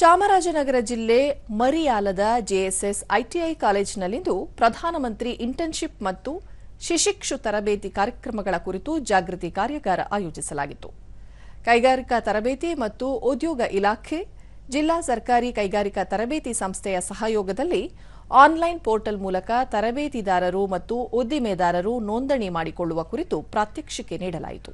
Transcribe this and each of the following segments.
ಚಾಮರಾಜನಗರ ಜಿಲ್ಲೆ ಮರಿಯಾಲದ JSS ITI ಕಾಲೇಜಿನಲ್ಲಿಂದು ಪ್ರಧಾನಮಂತ್ರಿ internship ಮತ್ತು ಶಿಶಿಕ್ಷು ತರಬೇತಿ ಕಾರ್ಯಕ್ರಮಗಳ ಕುರಿತು ಜಾಗೃತಿ ಕಾರ್ಯಾಗಾರ ಆಯೋಜಿಸಲಾಗಿತ್ತು. ಕೈಗಾರಿಕಾ ತರಬೇತಿ ಮತ್ತು ಉದ್ಯೋಗ ಇಲಾಖೆ, ಜಿಲ್ಲಾ ಸರ್ಕಾರಿ ಕೈಗಾರಿಕಾ ತರಬೇತಿ ಸಂಸ್ಥೆಯ ಸಹಯೋಗದಲ್ಲಿ ಆನ್ಲೈನ್ ಪೋರ್ಟಲ್ ಮೂಲಕ ತರಬೇತಿದಾರರು ಮತ್ತು ಉದ್ದಿಮೆದಾರರು ನೋಂದಣಿ ಮಾಡಿಕೊಳ್ಳುವ ಕುರಿತು ಪ್ರಾತ್ಯಕ್ಷಿಕೆ ನೀಡಲಾಯಿತು.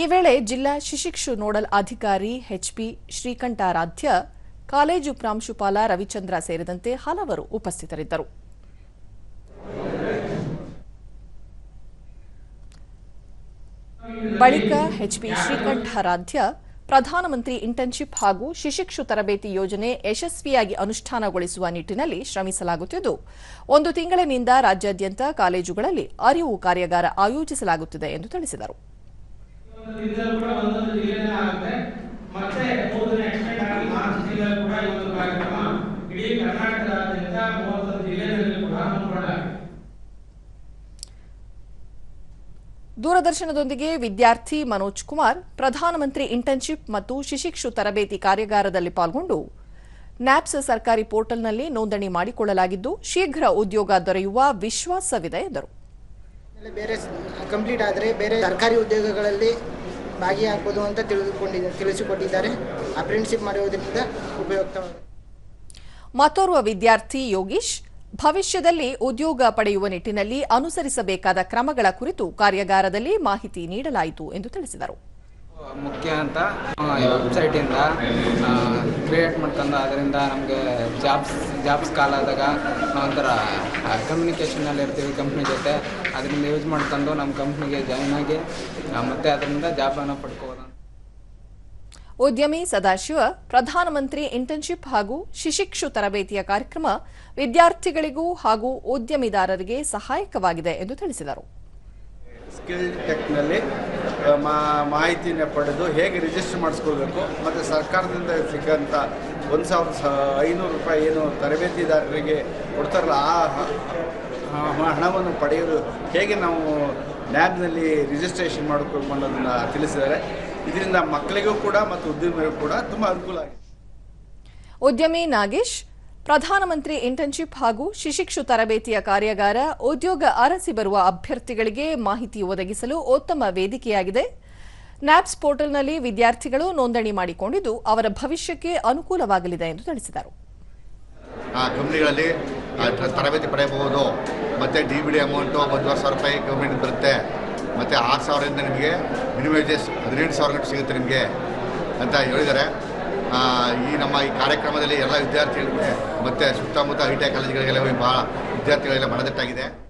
ಈ ವೇಳೆ ಜಿಲ್ಲಾ ಶಿಶಿಕ್ಷು ನೋಡಲ್ ಅಧಿಕಾರಿ ಎಚ್ಪಿ ಶ್ರೀಕಂಠಾರಾಧ್ಯ, ಕಾಲೇಜು ಪ್ರಾಂಶುಪಾಲ ರವಿಚಂದ್ರ ಸೇರಿದಂತೆ ಹಲವರು ಉಪಸ್ಥಿತರಿದ್ದರು. ಬಳಿಕ ಎಚ್ಪಿ ಶ್ರೀಕಂಠಾರಾಧ್ಯ, ಪ್ರಧಾನಮಂತ್ರಿ ಇಂಟರ್ನ್ಶಿಪ್ ಹಾಗೂ ಶಿಶಿಕ್ಷು ತರಬೇತಿ ಯೋಜನೆ ಯಶಸ್ವಿಯಾಗಿ ಅನುಷ್ಠಾನಗೊಳಿಸುವ ನಿಟ್ಟಿನಲ್ಲಿ ಶ್ರಮಿಸಲಾಗುತ್ತಿದ್ದು, ಒಂದು ತಿಂಗಳಿನಿಂದ ರಾಜ್ಯಾದ್ಯಂತ ಕಾಲೇಜುಗಳಲ್ಲಿ ಅರಿವು ಕಾರ್ಯಾಗಾರ ಆಯೋಜಿಸಲಾಗುತ್ತಿದೆ ಎಂದು ತಿಳಿಸಿದರು. ಕೂಡ ಒಂದೊಂದು ಜಿಲ್ಲೆನೇ ಆಗುತ್ತೆ. ಮತ್ತೆ ಮೂರು ದಿನ ಎಕ್ಸ್ಟೆಂಡ್ ಆಗಿ ಮಾರ್ಚ್ ತಿಂಗಳಲ್ಲಿ ಕೂಡ ಈ ಒಂದು ಕಾರ್ಯಕ್ರಮ ಇಡೀ ಕರ್ನಾಟಕದಾದ್ಯಂತ ಮೂವತ್ತೊಂದು ಜಿಲ್ಲೆಗಳಲ್ಲಿ ಕೂಡ ಹಮ್ಮಿಕೊಳ್ಳಲಾಗಿದೆ. ದೂರದರ್ಶನದೊಂದಿಗೆ ವಿದ್ಯಾರ್ಥಿ ಮನೋಜ್ ಕುಮಾರ್ ಪ್ರಧಾನಮಂತ್ರಿ ಇಂಟರ್ನ್ಶಿಪ್ ಮತ್ತು ಶಿಶಿಕ್ಷು ತರಬೇತಿ ಕಾರ್ಯಾಗಾರದಲ್ಲಿ ಪಾಲ್ಗೊಂಡು ನ್ಯಾಪ್ಸ್ ಸರ್ಕಾರಿ ಪೋರ್ಟಲ್ನಲ್ಲಿ ನೋಂದಣಿ ಮಾಡಿಕೊಳ್ಳಲಾಗಿದ್ದು ಶೀಘ್ರ ಉದ್ಯೋಗ ದೊರೆಯುವ ವಿಶ್ವಾಸವಿದೆ ಎಂದರು. ಬೇರೆ ಕಂಪ್ಲೀಟ್ ಆದರೆ ಬೇರೆ ಸರ್ಕಾರಿ ಉದ್ಯೋಗಗಳಲ್ಲಿ ಭಾಗಿಯಾಗ್ಬೋದು ಅಂತ ತಿಳಿದುಕೊಂಡಿದ್ದ ತಿಳಿಸಿಕೊಟ್ಟಿದ್ದಾರೆ. ಅಪ್ರೆಂಟಿಸಿಪ್ ಮಾಡುವುದರಿಂದ ಉಪಯುಕ್ತವಾಗಿದೆ. ಮತ್ತೋರ್ವ ವಿದ್ಯಾರ್ಥಿ ಯೋಗೀಶ್, ಭವಿಷ್ಯದಲ್ಲಿ ಉದ್ಯೋಗ ಪಡೆಯುವ ನಿಟ್ಟಿನಲ್ಲಿ ಅನುಸರಿಸಬೇಕಾದ ಕ್ರಮಗಳ ಕುರಿತು ಕಾರ್ಯಾಗಾರದಲ್ಲಿ ಮಾಹಿತಿ ನೀಡಲಾಯಿತು ಎಂದು ತಿಳಿಸಿದರು. ಮುಖ್ಯ ಅಂತ ವೆಬ್ಸೈಟಿಂದ ಕ್ರಿಯೇಟ್ ಮಾಡ್ಕೊಂಡು, ಅದರಿಂದ ನಮಗೆ ಜಾಬ್ಸ್ ಜಾಬ್ಸ್ ಕಾಲ್ ಆದಾಗ ಒಂಥರ ಕಮ್ಯುನಿಕೇಷನಲ್ಲಿ ಇರ್ತೀವಿ ಕಂಪ್ನಿ ಜೊತೆ. ಅದರಿಂದ ಯೂಸ್ ಮಾಡ್ಕೊಂಡು ನಮ್ಮ ಕಂಪ್ನಿಗೆ ಜಾಯ್ನ್ ಆಗಿ ಮತ್ತೆ ಅದರಿಂದ ಜಾಬನ್ನು ಪಡ್ಕೋಬೋದು ಉದ್ಯಮಿ ಸದಾಶಿವ, ಪ್ರಧಾನಮಂತ್ರಿ ಇಂಟರ್ನ್ಶಿಪ್ ಹಾಗೂ ಶಿಶಿಕ್ಷು ತರಬೇತಿಯ ಕಾರ್ಯಕ್ರಮ ವಿದ್ಯಾರ್ಥಿಗಳಿಗೂ ಹಾಗೂ ಉದ್ಯಮಿದಾರರಿಗೆ ಸಹಾಯಕವಾಗಿದೆ ಎಂದು ತಿಳಿಸಿದರು. ಸ್ಕಿಲ್ ಟೆಕ್ನಲ್ಲಿ ಮಾ, ಮಾಹಿತಿನ ಪಡೆದು ಹೇಗೆ ರಿಜಿಸ್ಟರ್ ಮಾಡಿಸ್ಕೊಳ್ಬೇಕು, ಮತ್ತು ಸರ್ಕಾರದಿಂದ ಸಿಕ್ಕಂಥ ಒಂದು ಸಾವಿರದ ಸ, ಐನೂರು ರೂಪಾಯಿ ಏನು ತರಬೇತಿದಾರರಿಗೆ ಕೊಡ್ತಾರಲ್ಲ, ಆ ಹಣವನ್ನು ಪಡೆಯಲು ಹೇಗೆ ನಾವು ಲ್ಯಾಬ್ನಲ್ಲಿ ರಿಜಿಸ್ಟ್ರೇಷನ್ ಮಾಡಬೇಕು ಅನ್ನೋದನ್ನು ತಿಳಿಸಿದ್ದಾರೆ. ಇದರಿಂದ ಮಕ್ಕಳಿಗೂ ಕೂಡ ಮತ್ತು ಉದ್ಯಮಿಗೂ ಕೂಡ ತುಂಬ ಅನುಕೂಲ ಆಗಿದೆ. ಉದ್ಯಮಿ ನಾಗೇಶ್ ಪ್ರಧಾನಮಂತ್ರಿ ಇಂಟರ್ನ್ಶಿಪ್ ಹಾಗೂ ಶಿಶಿಕ್ಷು ತರಬೇತಿಯ ಕಾರ್ಯಾಗಾರ ಉದ್ಯೋಗ ಅರಸಿ ಬರುವ ಅಭ್ಯರ್ಥಿಗಳಿಗೆ ಮಾಹಿತಿ ಒದಗಿಸಲು ಉತ್ತಮ ವೇದಿಕೆಯಾಗಿದೆ. ನ್ಯಾಪ್ಸ್ ಪೋರ್ಟಲ್ನಲ್ಲಿ ವಿದ್ಯಾರ್ಥಿಗಳು ನೋಂದಣಿ ಮಾಡಿಕೊಂಡಿದ್ದು, ಅವರ ಭವಿಷ್ಯಕ್ಕೆ ಅನುಕೂಲವಾಗಲಿದೆ ಎಂದು ತಿಳಿಸಿದರು. ಕಂಪ್ನಿಗಳಲ್ಲಿ ತರಬೇತಿ ಪಡೆಯಬಹುದು. ಮತ್ತು ಡಿ ಬಿ ಡಿ ಅಮೌಂಟು ಒಂದೂವರೆ ಸಾವಿರ ರೂಪಾಯಿ ಗೌರ್ಮೆಂಟ್ ಬರುತ್ತೆ. ಮತ್ತು ಆರು ಸಾವಿರದಿಂದ ನಿಮಗೆ ಮಿನಿಮಮ್ ಹದಿನೆಂಟು ಸಾವಿರ ಗಂಟೆ ಸಿಗುತ್ತೆ ನಿಮಗೆ ಅಂತ ಹೇಳಿದ್ದಾರೆ. ಈ ನಮ್ಮ ಈ ಕಾರ್ಯಕ್ರಮದಲ್ಲಿ ಎಲ್ಲ ವಿದ್ಯಾರ್ಥಿಗಳಿಗೆ, ಮತ್ತು ಸುತ್ತಮುತ್ತ ಐ ಟಿ ಐ ಕಾಲೇಜುಗಳಿಗೆಲ್ಲ ಭಾಳ ವಿದ್ಯಾರ್ಥಿಗಳೆಲ್ಲ ಮನದಟ್ಟಾಗಿದೆ.